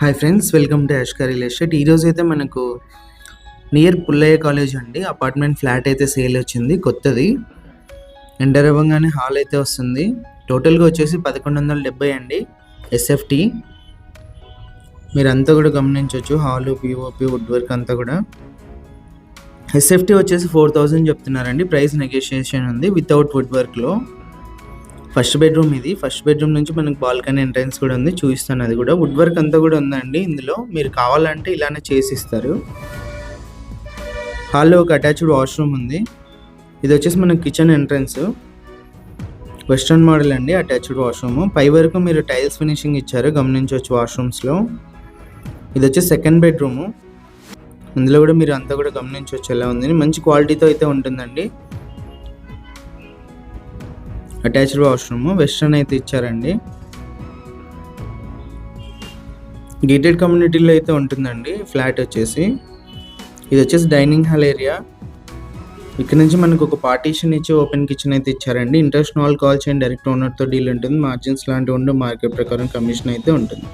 Hi friends welcome to Ashkar real estate ఈరోజు అయితే మనకు నియర్ పుల్లయ్య కాలేజ్ అండి. అపార్ట్మెంట్ ఫ్లాట్ అయితే సేల్ వచ్చింది కొత్తది. ఎంటర్ అవ్వగానే హాల్ అయితే వస్తుంది. టోటల్గా వచ్చేసి పదకొండు వందల డెబ్బై అండి ఎస్ఎఫ్టీ మీరంతా కూడా గమనించవచ్చు హాలు పిఓపి వుడ్ వర్క్ అంతా కూడా. ఎస్ఎఫ్టీ వచ్చేసి ఫోర్ థౌజండ్ చెప్తున్నారండి. ప్రైస్ నెగోషియేషన్ ఉంది వితౌట్ వుడ్ వర్క్లో ఫస్ట్ బెడ్రూమ్ ఇది. ఫస్ట్ బెడ్రూమ్ నుంచి మనకు బాల్కనీ ఎంట్రన్స్ కూడా ఉంది. చూపిస్తాను. అది కూడా వుడ్ వర్క్ అంతా కూడా ఉందండి ఇందులో. మీరు కావాలంటే ఇలానే చేసి ఇస్తారు. హాల్లో ఒక అటాచ్డ్ వాష్రూమ్ ఉంది. ఇది వచ్చేసి మన కిచెన్ ఎంట్రన్స్. వెస్ట్రన్ మోడల్ అండి అటాచ్డ్ వాష్రూమ్. పై వరకు మీరు టైల్స్ ఫినిషింగ్ ఇచ్చారు. గమనించవచ్చు వాష్రూమ్స్లో ఇది వచ్చేసి సెకండ్ బెడ్రూము. ఇందులో కూడా మీరు అంతా కూడా గమనించవచ్చు ఎలా ఉంది మంచి క్వాలిటీతో అయితే ఉంటుందండి. అటాచ్డ్ వాష్రూమ్ వెస్ట్రన్ అయితే ఇచ్చారండి. గేటెడ్ కమ్యూనిటీలో అయితే ఉంటుందండి ఫ్లాట్ వచ్చేసి. ఇది వచ్చేసి డైనింగ్ హాల్ ఏరియా. ఇక్కడ నుంచి మనకు ఒక పార్టీషన్ ఇచ్చి ఓపెన్ కిచెన్ అయితే ఇచ్చారండి. ఇంటర్నేషనల్ కాల్ చేయండి డైరెక్ట్ ఓనర్తో డీల్ ఉంటుంది. మార్జిన్స్ లాంటివి ఉండి మార్కెట్ ప్రకారం కమిషన్ అయితే ఉంటుంది.